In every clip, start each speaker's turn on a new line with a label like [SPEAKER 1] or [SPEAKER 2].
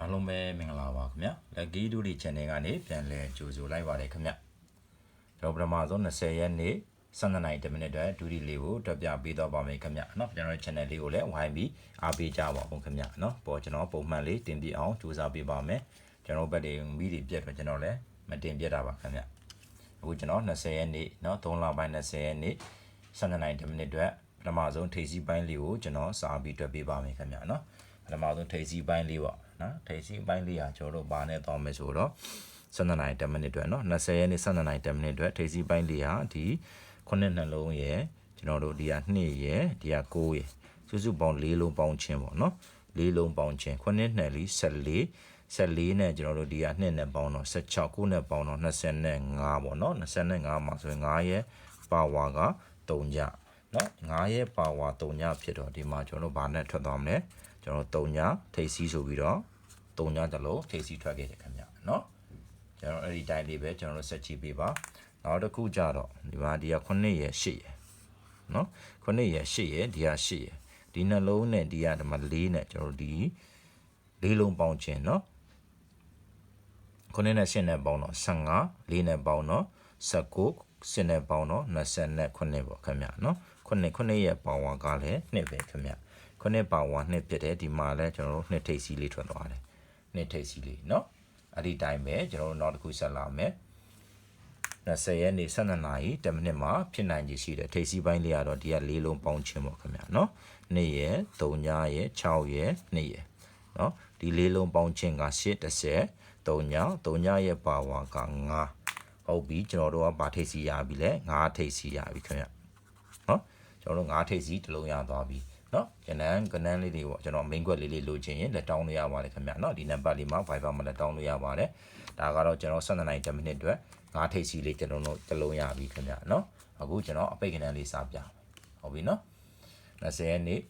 [SPEAKER 1] အားလုံးပဲမင်္ဂလာပါခင်ဗျာလက်ကီဒူဒီ channel ကနေပြန်လည်ကြိုဆိုလိုက်ပါတယ်ခင်ဗျကျွန်တော်ပထမဆုံး20ရက်နေ့12နိုင်10မိနစ်အတွက်ဒူဒီလေးကိုတက်ပြပေးတော့ပါမယ်ခင်ဗျเนาะကျွန်တော်ရဲ့ channel လေးကိုလည်းဝိုင်းပြီးအားပေးကြပါဦးခင်ဗျเนาะပေါ်ကျွန်တော်ပုံမှန်လေးတင်ပြအောင်ကြိုးစားပေးပါမယ်ကျွန်တော်ဘက်တွေမိတွေပြက်တော့ကျွန်တော်လည်းမတင်ပြတာပါခင်ဗျအခုကျွန်တော်20ရက်နေ့เนาะ3လပိုင်း20ရက်နေ့12နိုင်10မိနစ်အတွက်ပထမဆုံးထိပ်စီးပိုင်းလေးကိုကျွန်တော်စာပြီးတွက်ပေးပါမယ်ခင်ဗျเนาะ ပထမဆုံးထိပ်စီးပိုင်းလေးပေါ့နော်ထိပ်စီးပိုင်းလေးဟာကျွန်တော်တို့ဘာနဲ့တောင်းမယ်ဆိုတော့12နိုင်10မိနစ်အတွက်နော်20ရက်နေ့12နိုင်10မိနစ်အတွက်ထိပ်စီးပိုင်းလေးဟာဒီခုနှစ်နှလုံးရယ်ကျွန်တော်တို့ဒီဟာ2ရယ်ဒီဟာ9ရယ်စုစုပေါင်း၄လုံးပေါင်းချင်းပေါ့နော်၄လုံးပေါင်းချင်းခုနှစ်နှစ်လေး14 14နဲ့ကျွန်တော်တို့ဒီဟာ2နဲ့ပေါင်းတော့16 9နဲ့ပေါင်းတော့25ပေါ့နော်25မှာဆိုရင်9ရဲ့ပါဝါက3ညနော်9ရဲ့ပါဝါ3ညဖြစ်တော့ဒီမှာကျွန်တော်တို့ဘာနဲ့ထွက်သွားမလဲ ကျွန်တော်3ညထိပ်စီးဆိုပြီးတော့3ညတလုံးထိပ်စီးထွက်ခဲ့တယ်ခင်ဗျနော်ကျွန်တော်အဲ့ဒီတိုင်းလေးပဲကျွန်တော်တို့ဆက်ကြည့်ပေးပါနောက်တစ်ခုကြတော့ဒီမှာဒီက9ရဲ့8ရဲ့နော်9ရဲ့8ရဲ့ဒီက8ရဲ့ဒီနှလုံးနဲ့ဒီကဒီမှာ4နဲ့ကျွန်တော်တို့ဒီလေးလုံးပေါင်းခြင်းနော်9နဲ့10နဲ့ပေါင်းတော့15 4နဲ့ပေါင်းတော့19 10နဲ့ပေါင်းတော့29ပေါ့ခင်ဗျနော်9 9ရဲ့ပေါင်းဝါကလည်း2ပဲခင်ဗျ ခုနှစ်ပါဝါနှစ်ဖြစ်တယ်ဒီမှာလဲကျွန်တော်တို့နှစ်ထိပ်စီးလေးထွက်သွားတယ်နှစ်ထိပ်စီးလေးเนาะအဲ့ဒီတိုင်းပဲကျွန်တော်တို့နောက်တစ်ခုဆက်လာမယ်20ရက်နေ့12နာရီ10မိနစ်မှာဖြစ်နိုင်ခြေရှိတယ်ထိပ်စီးပိုင်းလေးကတော့ဒီက၄လုံးပေါင်းခြင်းပေါ့ခင်ဗျာเนาะ2ရက်3ညရက်6ရက်2ရက်เนาะဒီ၄လုံးပေါင်းခြင်းက8 30 3ည3ညရက်ပါဝါက9ဟုတ်ပြီကျွန်တော်တို့ကဗာထိပ်စီးရပြီလဲ9ထိပ်စီးရပြီခင်ဗျာเนาะကျွန်တော်တို့9ထိပ်စီးတစ်လုံးရသွားပြီ နော်ကျန်တဲ့ကနန်းလေးတွေပေါ့ကျွန်တော် main quest လေးလေးလိုချင်ရင်လက်တောင်းလို့ရပါတယ်ခင်ဗျနော်ဒီနံပါတ်လေးမှာ Viber မှာလက်တောင်းလို့ရပါတယ်ဒါကတော့ကျွန်တော်12နိုင်10မိနစ်အတွက်ငါးထိပ်စီလေးကျွန်တော်တို့တစ်လုံးရပြီခင်ဗျနော်အခုကျွန်တော်အပိတ်ကနန်းလေးစပြမယ်ဟုတ်ပြီနော်20ရက်နေ့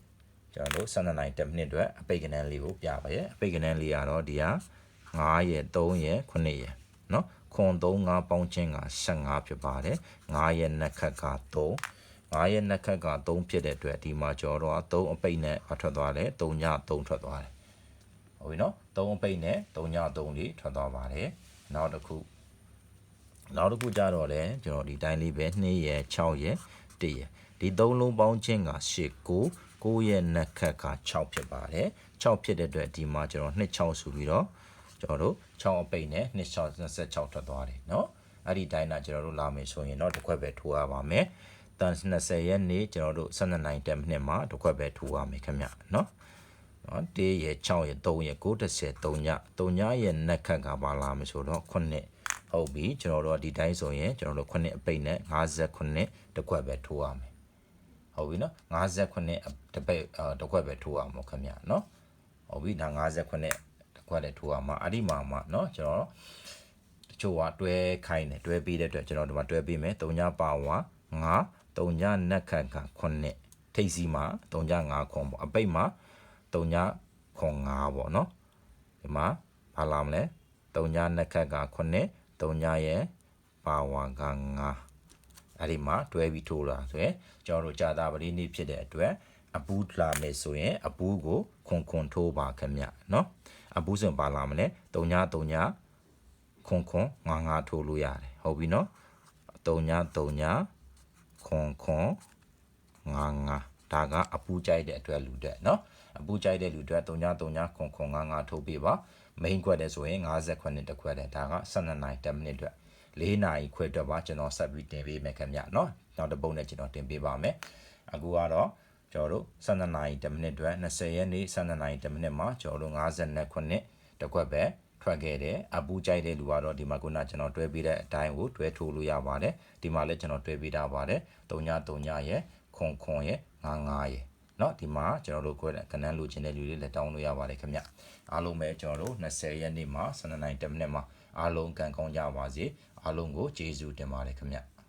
[SPEAKER 1] ကျွန်တော်တို့12နိုင်10မိနစ်အတွက်အပိတ်ကနန်းလေးကိုပြပါရဲ့အပိတ်ကနန်းလေးကတော့ဒီဟာ9ရက်3ရက်9ရက်နော်ခွန်3 5ပေါင်းချင်းက15ဖြစ်ပါတယ်9ရက်နှစ်ခက်က3 9ရဲ့နှစ်ခက်က3ဖြစ်တဲ့အတွက်ဒီမှာကျော်တော့3အပိတ်နဲ့ထွက်သွားတယ်3ည3ထွက်သွားတယ်ဟုတ်ပြီနော်3အပိတ်နဲ့3ည3လေးထွက်သွားပါတယ်နောက်တစ်ခုနောက်တစ်ခုကြတော့လေကျွန်တော်ဒီတိုင်းလေးပဲ2ရဲ့6ရဲ့1ရဲ့ဒီ3လုံးပေါင်းချင်းက8 9 9ရဲ့နှစ်ခက်က6ဖြစ်ပါတယ်6ဖြစ်တဲ့အတွက်ဒီမှာကျွန်တော်2 6ဆိုပြီးတော့ကျွန်တော်တို့6အပိတ်နဲ့2 6 26ထွက်သွားတယ်เนาะအဲ့ဒီတိုင်းကကျွန်တော်တို့လာမယ်ဆိုရင်တော့တစ်ခွက်ပဲထိုးရပါမယ် တန်20ရက်နေ့ကျွန်တော်တို့12နိုင်10မိနစ်မှာတစ်ခွက်ပဲထိုးရမယ်ခင်ဗျနော်နော်1ရက်6ရက်3ရက်9 10 3ည3ညရဲ့နက်ခက်ကပါလာမယ်ဆိုတော့9ဟုတ်ပြီကျွန်တော်တို့ဒီတိုင်းဆိုရင်ကျွန်တော်တို့9အပိတ်နဲ့59တစ်ခွက်ပဲထိုးရမယ်ဟုတ်ပြီနော်59တစ်ပိတ်တစ်ခွက်ပဲထိုးရမှာခင်ဗျနော်ဟုတ်ပြီဒါ59တစ်ခွက်လည်းထိုးရမှာအဲ့ဒီမှာမှနော်ကျွန်တော်တချို့ကတွဲခိုင်းတယ်တွဲပေးတဲ့အတွက်ကျွန်တော်ဒီမှာတွဲပေးမယ်3ညပါဝါ9 3ညနက်ခတ်က9ထိပ်စီမှာ3ည5ခွန်ပေါ့အပိတ်မှာ3ညခွန်5ပေါ့နော်ဒီမှာဘာလာမလဲ3ညနက်ခတ်က9 3ညရဲ့ပါဝါက9အဲ့ဒီမှာတွဲပြီးထိုးလာဆိုရင်ကျွန်တော်တို့ကြာတာပတိနေ့ဖြစ်တဲ့အတွက်အပူးလာမယ်ဆိုရင်အပူးကိုခွန်ခွန်ထိုးပါခင်ဗျနော်အပူးဆိုပါလာမလဲ3ည3ညခွန်ခွန်9 9ထိုးလို့ရတယ်ဟုတ်ပြီနော်3ည3ည ခွန်ခွန်ငါငါဒါကအပူကြိုက်တဲ့အတွက်လူတက်နော်အပူကြိုက်တဲ့လူအတွက်3939ခွန်ခွန်ငါငါထုတ်ပေးပါ main ခွက်တယ်ဆိုရင်58တခွက်တယ်ဒါက12နိုင်10မိနစ်အတွက်4နိုင်ခွဲအတွက်ပါကျွန်တော်ဆက်ပြီးတင်ပေးမယ်ခင်ဗျနော်နောက်တစ်ပုံနဲ့ကျွန်တော်တင်ပေးပါမယ်အခုကတော့ကျွန်တော်တို့12နိုင်10မိနစ်အတွက်20ရက်နေ့12နိုင်10မိနစ်မှာကျွန်တော်တို့59တခွက်ပဲ ထွက်ခဲ့တယ်အပူကြိုက်တဲ့လူကတော့ဒီမှာခုနကျွန်တော်တွဲပေးတဲ့အတိုင်းကိုတွဲထိုးလို့ရပါတယ်ဒီမှာလည်းကျွန်တော်တွဲပေးထားပါတယ်3ည3ညရဲ့ခွန်ခွန်ရဲ့9 9ရဲ့เนาะဒီမှာကျွန်တော်တို့ခွဲကနန်းလိုချင်တဲ့လူတွေလည်းတောင်းလို့ရပါတယ်ခင်ဗျအားလုံးပဲကျွန်တော်တို့20ရက်နေ့မှာ12နိုင်10မိနစ်မှာအားလုံးကန်ကောင်းကြပါစေအားလုံးကိုကျေးဇူးတင်ပါတယ်ခင်ဗျ